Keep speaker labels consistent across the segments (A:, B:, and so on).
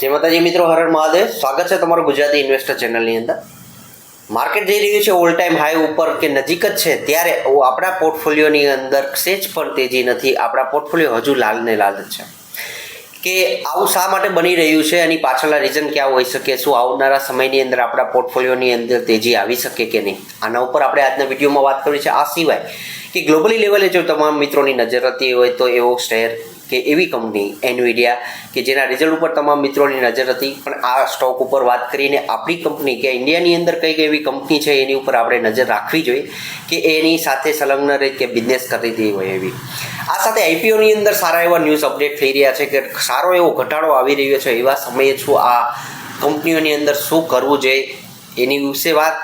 A: જય માતાજી, મિત્રો હરણ મહાદેવ. સ્વાગત છે તમારું ગુજરાતી ઇન્વેસ્ટર ચેનલની અંદર. માર્કેટ જઈ રહ્યું છે ઓલ ટાઈમ હાઈ ઉપર કે નજીક જ છે, ત્યારે આપણા પોર્ટફોલિયોની અંદર સેજ પણ તેજી નથી. આપણા પોર્ટફોલિયો હજુ લાલ ને લાલ જ છે. કે આવું શા માટે બની રહ્યું છે, એની પાછળના રીઝન ક્યાં હોઈ શકે, શું આવનારા સમયની અંદર આપણા પોર્ટફોલિયોની અંદર તેજી આવી શકે કે નહીં? આના ઉપર આપણે આજના વિડીયોમાં વાત કરવી છે. આ સિવાય કે ગ્લોબલી લેવલે જો તમામ મિત્રોની નજર હતી હોય તો એવો શેર કે એવી કંપની એનવીડિયા કે જેના રિઝલ્ટ ઉપર તમામ મિત્રોની નજર હતી. પણ આ સ્ટોક ઉપર વાત કરીને આપણી કંપની કે ઇન્ડિયાની અંદર કઈ કઈ એવી કંપની છે, એની ઉપર આપણે નજર રાખવી જોઈએ કે એની સાથે સંલગ્ન રહી કે બિઝનેસ કરતી હોય એવી. આ સાથે આઈપીઓની અંદર સારા એવા ન્યૂઝ અપડેટ થઈ રહ્યા છે કે સારો એવો ઘટાડો આવી રહ્યો છે એવા સમયે છું આ કંપનીઓની અંદર શું કરવું જોઈએ એની વિશે વાત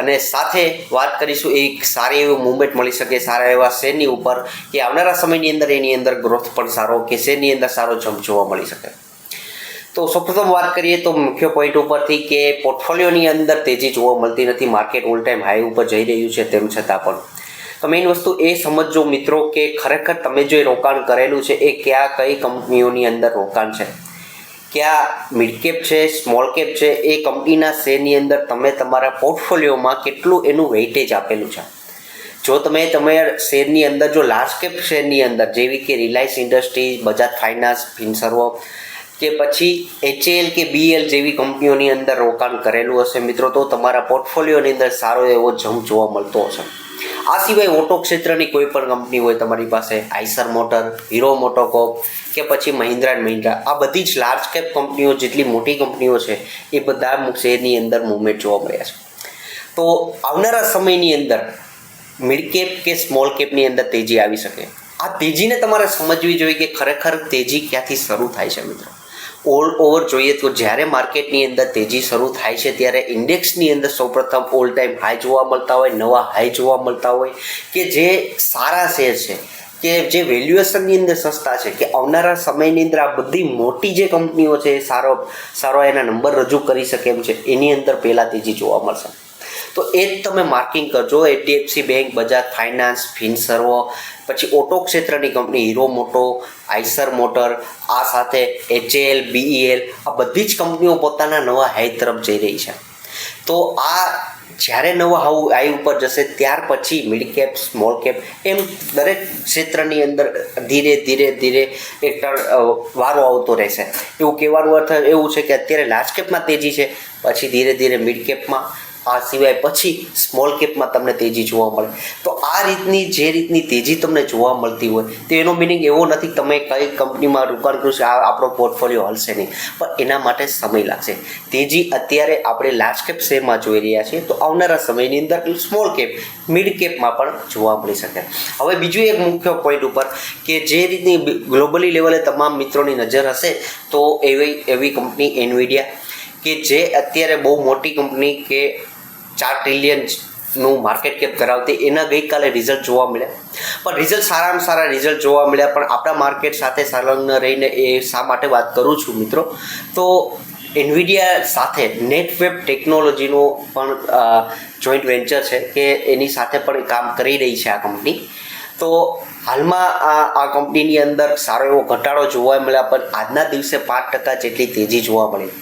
A: અને સાથે વાત કરીશું એક સારી એવી મુવમેન્ટ મળી શકે સારા એવા શેરની ઉપર કે આવનારા સમયની અંદર એની અંદર ગ્રોથ પણ સારો કે શેરની અંદર સારો જમ્પ જોવા મળી શકે. તો સૌપ્રથમ વાત કરીએ તો મુખ્ય પોઈન્ટ ઉપરથી કે પોર્ટફોલિયોની અંદર તેજી જોવા મળતી નથી. માર્કેટ ઓલ ટાઈમ હાઈ ઉપર જઈ રહ્યું છે તેમ છતાં પણ. તો મેઇન વસ્તુ એ સમજજો મિત્રો કે ખરેખર તમે જે રોકાણ કરેલું છે એ કયા કઈ કંપનીઓની અંદર રોકાણ છે. ક્યાં મિડ કેપ છે સ્મોલ કેપ છે, એ કંપનીના શેરની અંદર તમે તમારા પોર્ટફોલિયોમાં કેટલું એનું વેઇટેજ આપેલું છે. જો તમે તમારા શેરની અંદર, જો લાર્જ કેપ શેરની અંદર, જેવી કે રિલાયન્સ ઇન્ડસ્ટ્રીઝ બજાજ ફાઇનાન્સ ફિનસર્વો કે પછી એચએલ કે બીએલ જેવી કંપનીઓની અંદર રોકાણ કરેલું હશે. મિત્રો, તો તમારા પોર્ટફોલિયોની અંદર સારો એવો જમ જોવા મળતો હશે. આ સિવાય ઓટો ક્ષેત્રની કોઈ પણ કંપની હોય તમારી પાસે, આઈસર મોટર, હીરો મોટોકોપ કે પછી મહિન્દ્રા એન્ડ મહિન્દ્રા, આ બધી જ લાર્જ કેપ કંપનીઓ, જેટલી મોટી કંપનીઓ છે, એ બધા શેરની અંદર મુવમેન્ટ જોવા મળ્યા છે. તો આવનારા સમયની અંદર મિડ કેપ કે સ્મોલ કેપની અંદર તેજી આવી શકે. આ તેજીને તમારે સમજવી જોઈએ કે ખરેખર તેજી ક્યાંથી શરૂ થાય છે, મિત્રો? ઓલ ઓવર જોઈએ તો જ્યારે માર્કેટની અંદર તેજી શરૂ થાય છે ત્યારે ઇન્ડેક્સની અંદર સૌપ્રથમ ઓલ ટાઈમ હાઈ જોવા મળતા હોય, નવા હાઈ જોવા મળતા હોય કે જે સારા શેર છે, કે જે વેલ્યુએશનની અંદર સસ્તા છે, કે આવનારા સમયની અંદર આ બધી મોટી જે કંપનીઓ છે સારો સારો એના નંબર રજૂ કરી શકે એમ છે. એની અંદર પહેલાં તેજી જોવા મળશે. તો એ જ તમે માર્કિંગ કરજો. એચડીએફસી બેંક, બજાજ ફાઇનાન્સ, ફિનસર્વો, પછી ઓટો ક્ષેત્રની company, Hero moto Eicher motor, આ સાથે એચએલ, બીઈએલ, આ બધી જ કંપનીઓ પોતાના નવા હાઈ તરફ જઈ રહી છે. તો આ જ્યારે નવા હાઉ આઈ ઉપર જશે, ત્યાર પછી મિડ કેપ, સ્મોલ કેપ, એમ દરેક ક્ષેત્રની અંદર ધીરે ધીરે ધીરે એક વારો આવતો રહેશે. એવું કહેવાનું અર્થ એવું છે કે અત્યારે લાર્જ કેપમાં તેજી છે, પછી ધીરે ધીરે મિડ કેપમાં આ સિવાય પછી સ્મોલ કેપમાં તમને તેજી જોવા મળે. તો આ રીતની જે રીતની તેજી તમને જોવા મળતી હોય, તો એનો મિનિંગ એવો નથી તમે કઈ કંપનીમાં રોકાણ કરશો આ આપણો પોર્ટફોલિયો હલશે નહીં. પણ એના માટે સમય લાગશે. તેજી અત્યારે આપણે લાર્જ કેપ શેરમાં જોઈ રહ્યા છીએ, તો આવનારા સમયની અંદર સ્મોલ કેપ મિડ કેપમાં પણ જોવા મળી શકે. હવે બીજું એક મુખ્ય પોઈન્ટ ઉપર કે જે રીતની ગ્લોબલી લેવલે તમામ મિત્રોની નજર હશે, તો એવી એવી કંપની એનવીડિયા કે જે અત્યારે બહુ મોટી કંપની કે ચાર ટ્રિલિયનનું માર્કેટ કેપ ધરાવતી એના ગઈકાલે રિઝલ્ટ જોવા મળ્યા. પણ રિઝલ્ટ સારામાં સારા રિઝલ્ટ જોવા મળ્યા, પણ આપણા માર્કેટ સાથે સંલગ્ન રહીને એ શા માટે વાત કરું છું મિત્રો? તો એનવિડિયા સાથે નેટવેબ ટેકનોલોજીનો પણ જોઈન્ટ વેન્ચર છે કે એની સાથે પણ કામ કરી રહી છે આ કંપની તો હાલમાં આ આ કંપનીની અંદર સારો એવો ઘટાડો જોવા મળ્યા, પણ આજના દિવસે પાંચ ટકા જેટલી તેજી જોવા મળી.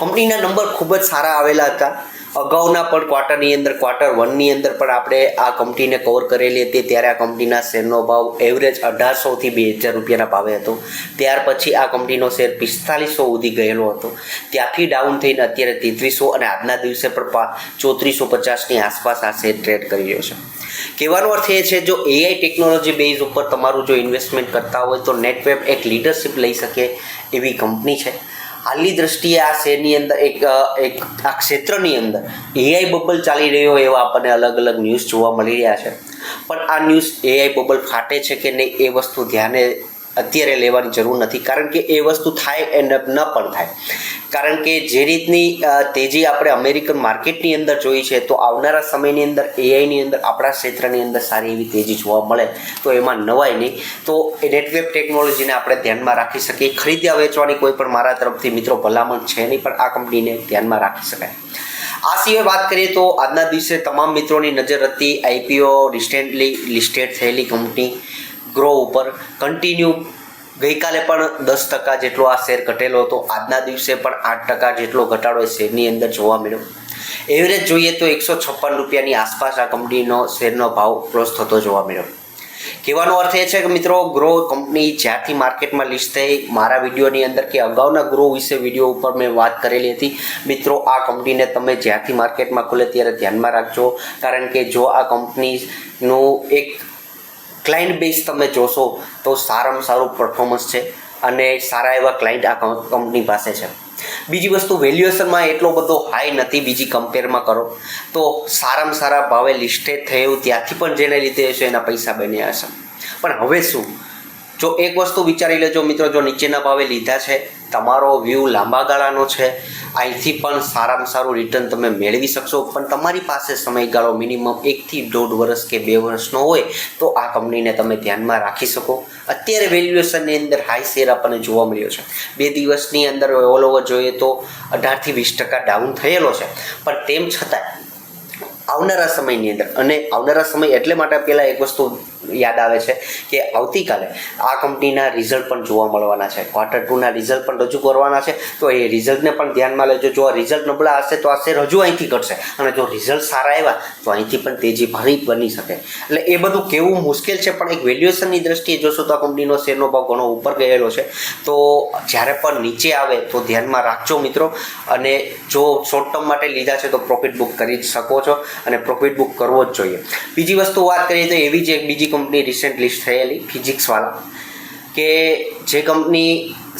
A: કંપનીના નંબર ખૂબ જ સારા આવેલા હતા. અગાઉના પણ ક્વાર્ટરની અંદર ક્વાર્ટર વનની અંદર પણ આપણે આ કંપનીને કવર કરેલી હતી. ત્યારે આ કંપનીના શેરનો ભાવ એવરેજ અઢારસોથી બે હજાર રૂપિયાના ભાવે હતો. ત્યાર પછી આ કંપનીનો શેર પિસ્તાલીસો સુધી ગયેલો હતો. ત્યાંથી ડાઉન થઈને અત્યારે તેત્રીસો અને આજના દિવસે પણ ચોત્રીસો પચાસની આસપાસ આ શેર ટ્રેડ કરી રહ્યો છે. કહેવાનો અર્થ એ છે, જો એઆઈ ટેકનોલોજી બેઝ ઉપર તમારું જો ઇન્વેસ્ટમેન્ટ કરતા હોય તો નેટવેબ એક લીડરશિપ લઈ શકે એવી કંપની છે. હાલની દ્રષ્ટિએ આ શેરની અંદર એક એક, આ ક્ષેત્રની અંદર એઆઈ બબલ ચાલી રહ્યો હોય એવા આપણને અલગ અલગ ન્યૂઝ જોવા મળી રહ્યા છે. પણ આ ન્યૂઝ એઆઈ બબલ ફાટે છે કે નહીં એ વસ્તુ ધ્યાને અત્યારે લેવાની જરૂર નથી. કારણ કે એ વસ્તુ થાય એન્ડ ન પણ થાય. કારણ કે જે રીતની તેજી આપણે અમેરિકન માર્કેટની અંદર જોઈ છે, તો આવનારા સમયની અંદર એઆઈની અંદર, આપણા ક્ષેત્રની અંદર સારી એવી તેજી જોવા મળે, તો એમાં નવાય નહીં. તો એ નેટવેબ ટેકનોલોજીને આપણે ધ્યાનમાં રાખી શકીએ. ખરીદ્યા, વેચવાની કોઈ પણ મારા તરફથી મિત્રો ભલામણ છે નહીં, પણ આ કંપનીને ધ્યાનમાં રાખી શકાય. આ સિવાય વાત કરીએ તો આજના દિવસે તમામ મિત્રોની નજર હતી આઈપીઓ રિસેન્ટલી લિસ્ટેડ થયેલી કંપની. ગ્રો ઉપર કન્ટિન્યુ ગઈકાલે પણ દસ ટકા જેટલો આ શેર ઘટેલો હતો. આજના દિવસે પણ આઠ ટકા જેટલો ઘટાડો એ શેરની અંદર જોવા મળ્યો. એવરેજ જોઈએ તો એકસો છપ્પન રૂપિયાની આસપાસ આ કંપનીનો શેરનો ભાવ ક્લોઝ થતો જોવા મળ્યો. કહેવાનો અર્થ એ છે કે મિત્રો ગ્રો કંપની જ્યારથી માર્કેટમાં લિસ્ટ થઈ, મારા વિડીયોની અંદર કે અગાઉના ગ્રો વિશે વીડિયો ઉપર મેં વાત કરેલી હતી. મિત્રો, આ કંપનીને તમે જ્યારથી માર્કેટમાં ખુલે ત્યારે ધ્યાનમાં રાખજો. કારણ કે જો આ કંપનીનું એક ક્લાયન્ટ બેઝ તમે જોશો તો સારામાં સારું પરફોર્મન્સ છે અને સારા એવા ક્લાયન્ટ આ કંપની પાસે છે. બીજી વસ્તુ વેલ્યુએશનમાં એટલો બધો હાઈ નથી, બીજી કમ્પેરમાં કરો તો સારામાં સારા ભાવે લિસ્ટેડ થયું ત્યાંથી પણ જેને લીધે હશે એના પૈસા બન્યા હશે. પણ હવે શું? જો એક વસ્તુ વિચારી લેજો મિત્રો, જો નીચેના ભાવે લીધા છે, તમારો વ્યૂ લાંબા ગાળાનો છે, અહીંથી પણ સારામાં સારું રિટર્ન તમે મેળવી શકશો. પણ તમારી પાસે સમયગાળો મિનિમમ એકથી દોઢ વર્ષ કે બે વર્ષનો હોય, તો આ કંપનીને તમે ધ્યાનમાં રાખી શકો. અત્યારે વેલ્યુએશનની અંદર હાઈ શેર આપણને જોવા મળ્યો છે. બે દિવસની અંદર ઓલ ઓવર જોઈએ તો અઢારથી વીસ ટકા ડાઉન થયેલો છે. પણ તેમ છતાં, આવનારા સમયની અંદર, અને આવનારા સમય એટલે માટે પહેલાં એક વસ્તુ યાદ આવે છે કે આવતીકાલે આ કંપનીના રિઝલ્ટ પણ જોવા મળવાના છે. ક્વાર્ટર ટુના રિઝલ્ટ પણ રજૂ કરવાના છે. તો એ રિઝલ્ટને પણ ધ્યાનમાં લેજો. જો આ રિઝલ્ટ નબળા હશે તો આ શેર હજુ અહીંથી ઘટશે. અને જો રિઝલ્ટ સારા આવ્યા તો અહીંથી પણ તેજી ભરી બની શકે. એટલે એ બધું કેવું મુશ્કેલ છે, પણ એક વેલ્યુએશનની દ્રષ્ટિએ જોશો તો આ કંપનીનો શેરનો ભાવ ઘણો ઉપર ગયેલો છે. તો જ્યારે પણ નીચે આવે તો ધ્યાનમાં રાખજો મિત્રો. અને જો શોર્ટ ટર્મ માટે લીધા છે તો પ્રોફિટ બુક કરી જ શકો છો અને પ્રોફિટ બુક કરવો જ જોઈએ. બીજી વસ્તુ વાત કરીએ તો એવી જ એક બીજી કંપની રિસેન્ટ લિસ્ટ થયેલી ફિઝિક્સવાળા કે જે કંપની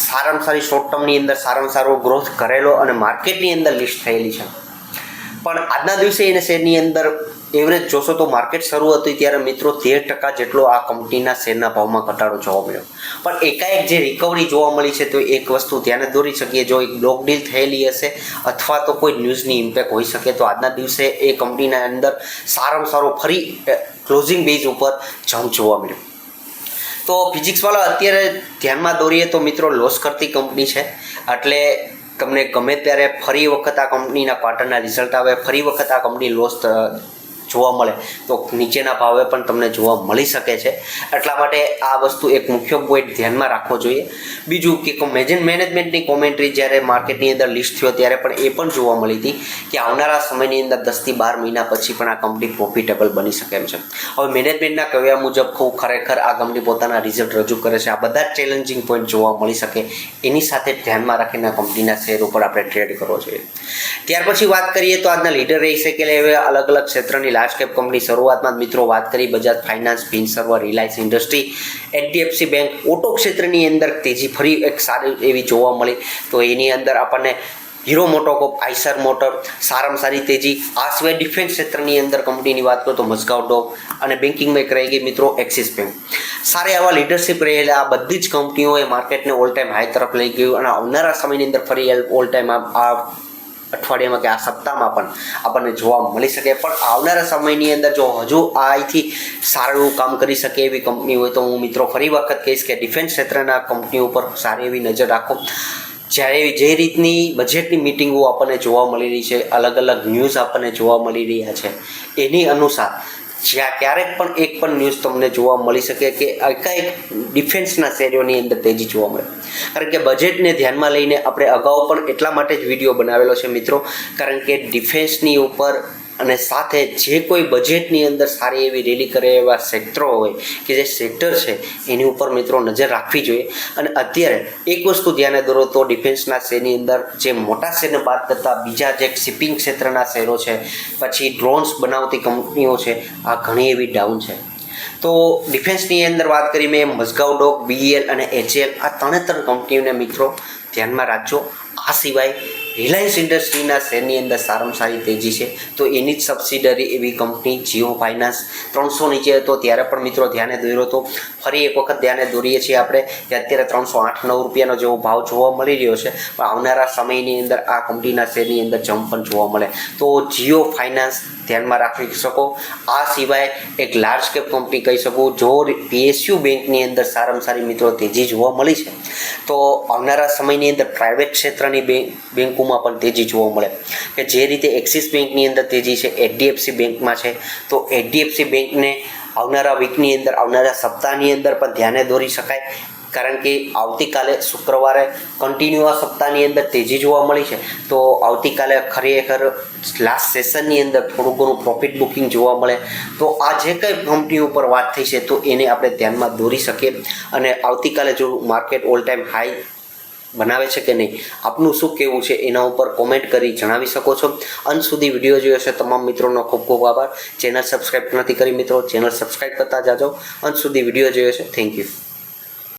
A: સારામાં સારી શોર્ટ ટર્મની અંદર સારામાં સારો ગ્રોથ કરેલો અને માર્કેટની અંદર લિસ્ટ થયેલી છે. પણ આજના દિવસે એને શેરની અંદર એવરેજ જોશો તો માર્કેટ શરૂ હતી ત્યારે મિત્રો તેર ટકા જેટલો આ કંપનીના શેરના ભાવમાં ઘટાડો જોવા મળ્યો. પણ એકાએક જે રિકવરી જોવા મળી છે તો એક વસ્તુ ધ્યાને દોરી શકીએ, જો એક બ્લોક ડીલ થયેલી હશે અથવા તો કોઈ ન્યૂઝની ઇમ્પેક્ટ હોઈ શકે, તો આજના દિવસે એ કંપનીના અંદર સારામાં સારો ફરી ક્લોઝિંગ બેઝ ઉપર જમ્પ જોવા મળ્યો. તો ફિઝિક્સવાળા અત્યારે ધ્યાનમાં દોરીએ તો મિત્રો લોસ કરતી કંપની છે. એટલે તમને ગમે ત્યારે ફરી વખત આ કંપનીના ક્વાર્ટરના રિઝલ્ટ આવે, ફરી વખત આ કંપની લોસ જોવા મળે. તો નીચેના ભાવે પણ તમને જોવા મળી શકે છે. એટલા માટે આ વસ્તુ એક મુખ્ય પોઈન્ટ ધ્યાનમાં રાખવો જોઈએ. બીજું કે મેજન મેનેજમેન્ટની કોમેન્ટ્રી જ્યારે માર્કેટની અંદર લિસ્ટ થયો ત્યારે પણ એ પણ જોવા મળી હતી કે આવનારા સમયની અંદર દસથી બાર મહિના પછી પણ આ કંપની પ્રોફિટેબલ બની શકે એમ છે. હવે મેનેજમેન્ટના કહેવા મુજબ ખૂબ ખરેખર આ કંપની પોતાના રિઝલ્ટ રજૂ કરે છે. આ બધા ચેલેન્જિંગ પોઈન્ટ જોવા મળી શકે. એની સાથે ધ્યાનમાં રાખીને કંપનીના શેર ઉપર આપણે ટ્રેડ કરવો જોઈએ. ત્યાર પછી વાત કરીએ તો આજના લીડર રહી શકે અલગ અલગ ક્ષેત્રની લાર્જ કેપ કંપની શરૂઆતમાં મિત્રો વાત કરી Bajaj Finance Finserv Reliance Industry HDFC Bank, auto ક્ષેત્રની અંદર તેજી ફરી એક સારી એવી જોવા મળી. તો એની અંદર આપણને હીરો મોટોકોપ આઈસર મોટર, સારામાં સારી તેજી આ સિવાય ડિફેન્સ ક્ષેત્રની અંદર કંપનીની વાત કરો તો મઝગાંવ ડોક અને બેન્કિંગમાં એક રહી ગઈ મિત્રો એક્સિસ બેંક સારા એવા લીડરશિપ રહેલા આ બધી જ કંપનીઓએ માર્કેટને ઓલ ટાઈમ હાઈ તરફ લઈ ગયું અને આવનારા સમયની અંદર ફરી ઓલ ટાઈમ આ અઠવાડિયામાં કે આ સપ્તાહમાં પણ આપણને જોવા મળી શકે. પણ આવનારા સમયની અંદર જો હજુ અહીંથી સારું એવું કામ કરી શકે એવી કંપની હોય તો હું મિત્રો ફરી વખત કહીશ કે ડિફેન્સ ક્ષેત્રના કંપની ઉપર સારી એવી નજર રાખો. જ્યારે જે રીતની બજેટની મિટિંગો આપણને જોવા મળી રહી છે અલગ અલગ ન્યૂઝ આપણને જોવા મળી રહ્યા છે, એની અનુસાર જ્યાં ક્યારેક પણ એક પણ ન્યૂઝ તમને જોવા મળી શકે કે એકાએક ડિફેન્સના શેરીઓની અંદર તેજી જોવા મળે. કારણ કે બજેટને ધ્યાનમાં લઈને આપણે અગાઉ પણ એટલા માટે જ વીડિયો બનાવેલો છે મિત્રો. કારણ કે ડિફેન્સની ઉપર અને સાથે જે કોઈ બજેટની અંદર સારી એવી રેલી કરે એવા સેક્ટરો હોય કે જે સેક્ટર છે, એની ઉપર મિત્રો નજર રાખવી જોઈએ. અને અત્યારે એક વસ્તુ ધ્યાને દોરો તો ડિફેન્સના શેરની અંદર જે મોટા શેરને બાદ કરતાં બીજા જે શિપિંગ ક્ષેત્રના શેરો છે, પછી ડ્રોન્સ બનાવતી કંપનીઓ છે, આ ઘણી એવી ડાઉન છે. તો ડિફેન્સની અંદર વાત કરી મેં મઝગાવ ડોક બીએલ અને એચએલ આ ત્રણે ત્રણ કંપનીઓને મિત્રો ધ્યાનમાં રાખજો. આ સિવાય રિલાયન્સ ઇન્ડસ્ટ્રીના શેરની અંદર સારામાં સારી તેજી છે, તો એની જ સબસિડરી એવી કંપની જીઓ ફાઇનાન્સ ત્રણસો નીચે હતો. ત્યારે પણ મિત્રો ધ્યાને દોર્યો હતો ફરી એક વખત ધ્યાને દોરીએ છીએ આપણે કે અત્યારે ત્રણસો આઠ નવ રૂપિયાનો જેવો ભાવ જોવા મળી રહ્યો છે, પણ આવનારા સમયની અંદર આ કંપનીના શેરની અંદર જમ્પ પણ જોવા મળે. તો જીઓ ફાઇનાન્સ ધ્યાનમાં રાખી શકો. આ સિવાય એક લાર્જ કેપ કંપની કહી શકું, જો પીએસયુ બેંકની અંદર સારામાં સારી મિત્રો તેજી જોવા મળી છે, તો આવનારા સમયની અંદર પ્રાઇવેટ ક્ષેત્રની બેન્કોમાં પણ તેજી જોવા મળે. કે જે રીતે એક્સિસ બેંકની અંદર તેજી છે, એચડીએફસી બેંકમાં છે, તો એચડીએફસી બેંકને આવનારા વીકની અંદર, આવનારા સપ્તાહની અંદર પણ ધ્યાને દોરી શકાય. કારણ કે આવતીકાલે શુક્રવારે કન્ટિન્યુ આ સપ્તાહની અંદર તેજી જોવા મળી છે. તો આવતીકાલે ખરેખર લાસ્ટ સેશનની અંદર થોડું ઘણું પ્રોફિટ બુકિંગ જોવા મળે. તો આ જે કંઈ કંપની ઉપર વાત થઈ છે, તો એને આપણે ધ્યાનમાં દોરી શકીએ. અને આવતીકાલે જો માર્કેટ ઓલ ટાઈમ હાઈ બનાવે છે કે નહીં? આપનું શું કહેવું છે એના ઉપર કોમેન્ટ કરી જણાવી શકો છો. અંત સુધી વીડિયો જોયો છે તમામ મિત્રોનો ખૂબ ખૂબ આભાર. ચેનલ સબસ્ક્રાઈબ નથી કરી મિત્રો ચેનલ સબસ્ક્રાઈબ કરતા જાજો. અંત સુધી વીડિયો જોયો છે. Thank you